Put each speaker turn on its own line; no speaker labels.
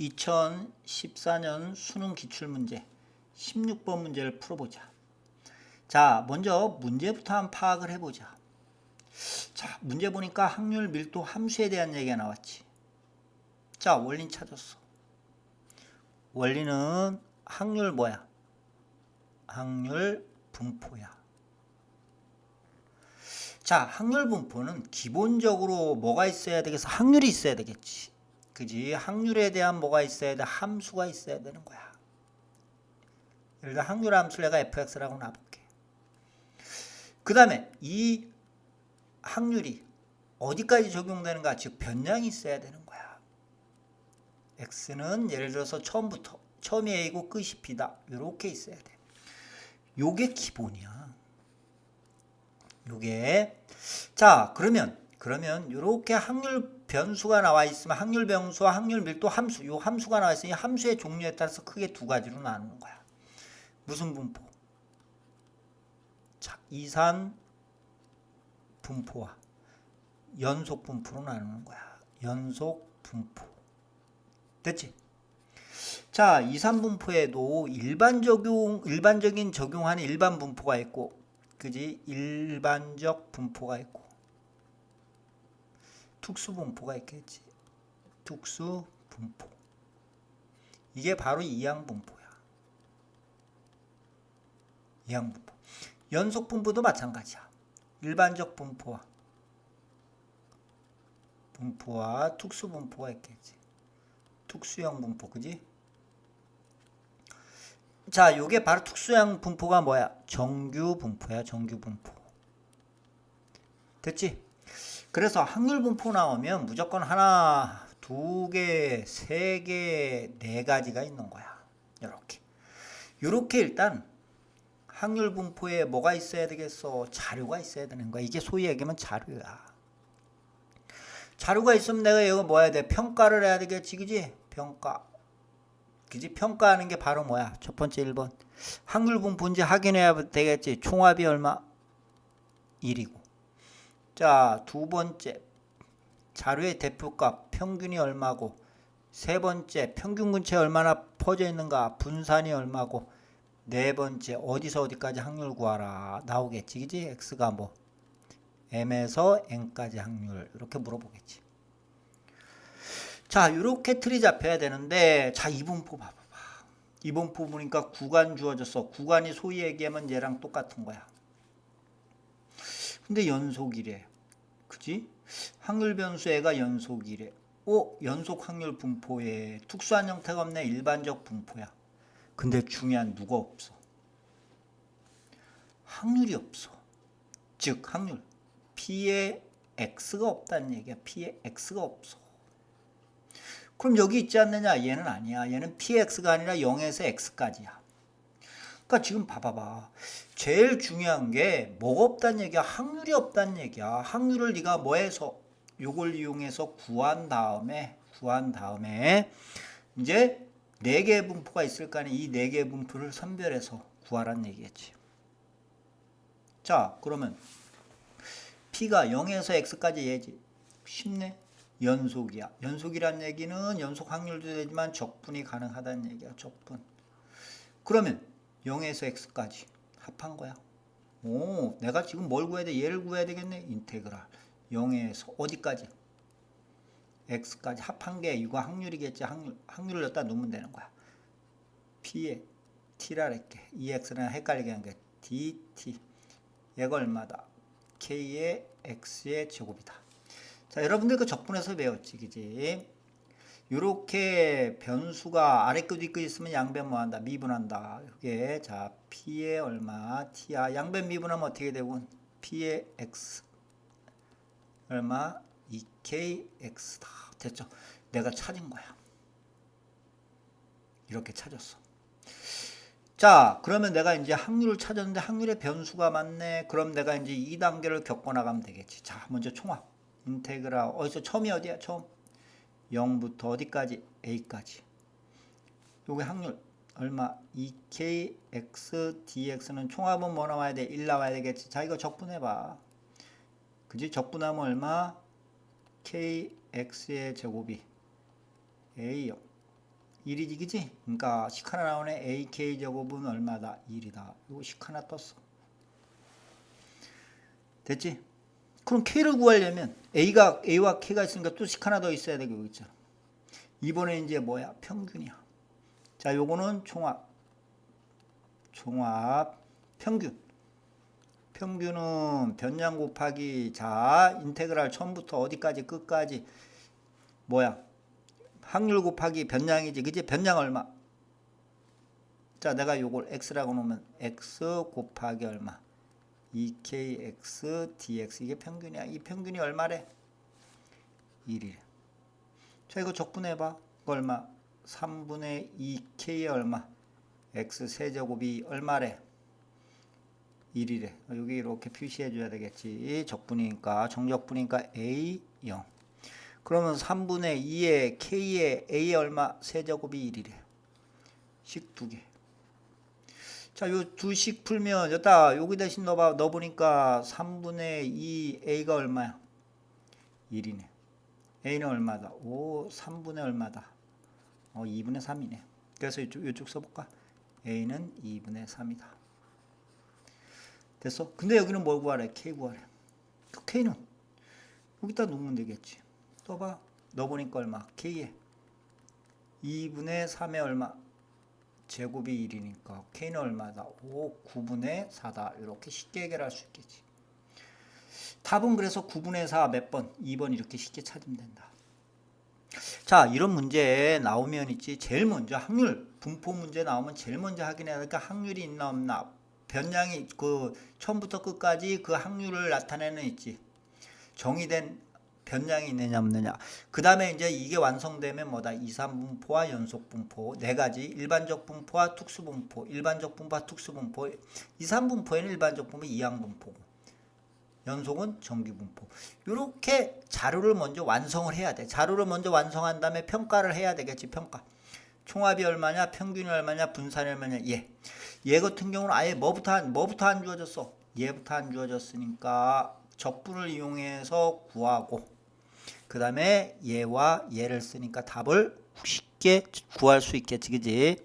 2014년 수능 기출문제 16번 문제를 풀어보자. 자, 먼저 문제부터 한번 파악을 해보자. 자, 문제 보니까 확률 밀도 함수에 대한 얘기가 나왔지. 자, 원리 찾았어. 원리는 확률 뭐야? 확률 분포야. 자, 확률 분포는 기본적으로 뭐가 있어야 되겠어? 확률이 있어야 되겠지. 그지? 확률에 대한 뭐가 있어야 돼? 함수가 있어야 되는 거야. 예를 들어 확률 함수를 내가 fx라고 놔볼게. 그 다음에 이 확률이 어디까지 적용되는가? 즉 변량이 있어야 되는 거야. x는 예를 들어서 처음부터 처음이 a고 끝이 b다. 이렇게 있어야 돼. 요게 기본이야. 요게 자 그러면 그러면 이렇게 확률 변수가 나와 있으면 확률 변수와 확률 밀도 함수 요 함수가 나와 있으니 함수의 종류에 따라서 크게 두 가지로 나누는 거야. 무슨 분포? 자 이산 분포와 연속 분포로 나누는 거야. 연속 분포. 됐지? 자, 이산 분포에도 일반 적용 일반적인 적용하는 일반 분포가 있고 그지? 일반적 분포가 있고 특수 분포가 있겠지. 특수 분포. 이게 바로 이항 분포야. 이항 분포. 연속 분포도 마찬가지야. 일반적 분포와 분포와 특수 분포가 있겠지. 특수형 분포, 그지? 자, 요게 바로 특수형 분포가 뭐야? 정규 분포야, 정규 분포. 됐지? 그래서 확률 분포 나오면 무조건 하나, 두 개, 세 개, 네 가지가 있는 거야. 요렇게. 요렇게 일단 확률 분포에 뭐가 있어야 되겠어? 자료가 있어야 되는 거야. 이게 소위 얘기하면 자료야. 자료가 있으면 내가 이거 뭐 해야 돼? 평가를 해야 되겠지, 그지? 평가. 그지? 평가하는 게 바로 뭐야? 첫 번째 1번. 확률 분포인지 확인해야 되겠지. 총합이 얼마? 1이고. 자, 두 번째. 자료의 대표값 평균이 얼마고 세 번째 평균 근처에 얼마나 퍼져 있는가 분산이 얼마고 네 번째 어디서 어디까지 확률 구하라 나오겠지 그지? X가 뭐. M에서 n까지 확률 이렇게 물어보겠지. 자 이렇게 틀이 잡혀야 되는데 자 이분포 봐봐봐. 이분포 보니까 구간 주어졌어. 구간이 소위 얘기하면 얘랑 똑같은 거야. 근데 연속이래 그지? 확률 변수애가 연속이래. 오 연속 확률 분포에 특수한 형태가 없네. 일반적 분포야. 근데 중요한 누가 없어? 확률이 없어. 즉 확률. P에 X가 없다는 얘기야. P에 X가 없어. 그럼 여기 있지 않느냐? 얘는 아니야. 얘는 PX가 아니라 0에서 X까지야 그러니까 지금 봐봐봐. 제일 중요한 게 뭐가 없다는 얘기야? 확률이 없다는 얘기야. 확률을 네가 뭐해서 요걸 이용해서 구한 다음에 구한 다음에 이제 네 개의 분포가 있을 거 아니야. 이 네 개의 분포를 선별해서 구하라는 얘기겠지. 자 그러면 P가 0에서 X까지 얘지. 쉽네. 연속이야. 연속이란 얘기는 연속 확률도 되지만 적분이 가능하다는 얘기야. 적분. 그러면 0에서 X까지 합한 거야. 오 내가 지금 뭘 구해야 돼? 얘를 구해야 되겠네. 인테그랄. 0에서 어디까지? x까지 합한 게 이거 확률이겠지. 확률, 확률을 넣다 놓으면 되는 거야. p에 t라 할게 이 x랑 헷갈리게 한 게 dt. 얘가 얼마다? k의 x의 제곱이다. 자 여러분들 그 적분해서 배웠지 그지 요렇게 변수가 아래 끝 윗끝 있으면 양변 뭐한다? 미분한다. 이게 자 p의 얼마? t야 양변 미분하면 어떻게 되고? p의 x 얼마? 2kx다. 됐죠? 내가 찾은 거야. 이렇게 찾았어. 자 그러면 내가 이제 확률을 찾았는데 확률의 변수가 많네. 그럼 내가 이제 2단계를 겪어 나가면 되겠지. 자 먼저 총합. 인테그라 어디서? 처음이 어디야? 처음 0부터 어디까지? A까지. 요게 확률. 얼마? 2kx dx는 총합은 뭐 나와야 돼? 1 나와야 되겠지. 자 이거 적분해 봐. 그지? 적분하면 얼마? kx의 제곱이 a0 1이지 그지? 그러니까 식 하나 나오네. AK 제곱은 얼마다? 1이다. 이거 식 하나 떴어. 됐지? 그럼 K를 구하려면 A가 A와 K가 있으니까 또식 하나 더 있어야 여기 있잖아 이번에 이제 뭐야? 평균이야. 자 요거는 총합. 총합 평균. 평균은 변량 곱하기 자 인테그랄 처음부터 어디까지 끝까지. 뭐야? 확률 곱하기 변량이지. 그지 변량 얼마? 자 내가 요걸 x라고 놓으면 x 곱하기 얼마 2kx dx 이게 평균이야. 이 평균이 얼마래? 1이래 자 이거 적분해봐. 이거 얼마? 3분의 2k의 얼마? x 세제곱이 얼마래? 1이래 여기 이렇게 표시해 줘야 되겠지. 적분이니까. 정적분이니까 a 0 그러면 3분의 2의 k의 a 얼마? 세제곱이 1이래 식두 개. 자, 요 두식 풀면 여기다 여기 대신 넣어봐 넣어보니까 3분의 2 a가 얼마야? 1이네. a는 얼마다? 오, 3분의 얼마다? 어, 2분의 3이네. 그래서 이쪽 이쪽 써볼까? a는 2분의 3이다. 됐어? 근데 여기는 뭘 구하래? k 구하래. 그 k는 여기다 놓으면 되겠지. 써봐. 넣어보니까 얼마? k에 2분의 3의 얼마? 제곱이 1이니까 k는 얼마다? 5, 9분의 4다. 이렇게 쉽게 해결할 수 있겠지. 답은 그래서 9분의 4 몇 번? 2번 이렇게 쉽게 찾으면 된다. 자, 이런 문제 나오면 있지. 제일 먼저 확률 분포 문제 나오면 제일 먼저 확인해야 되니까 확률이 있나 없나. 변량이 그 처음부터 끝까지 그 확률을 나타내는 있지. 정의된 변량이 있느냐 없느냐. 그 다음에 이제 이게 완성되면 뭐다? 이산분포와 연속분포 네 가지. 일반적 분포와 특수분포 일반적 분포와 특수분포. 이산분포에는 일반적 분포 이항분포고. 연속은 정규분포. 이렇게 자료를 먼저 완성을 해야 돼. 자료를 먼저 완성한 다음에 평가를 해야 되겠지 평가. 총합이 얼마냐 평균이 얼마냐 분산이 얼마냐. 얘. 얘 같은 경우는 아예 뭐부터 안, 뭐부터 안 주어졌어? 얘부터 안 주어졌으니까 적분을 이용해서 구하고 그 다음에 얘와 얘를 쓰니까 답을 쉽게 구할 수 있겠지 그지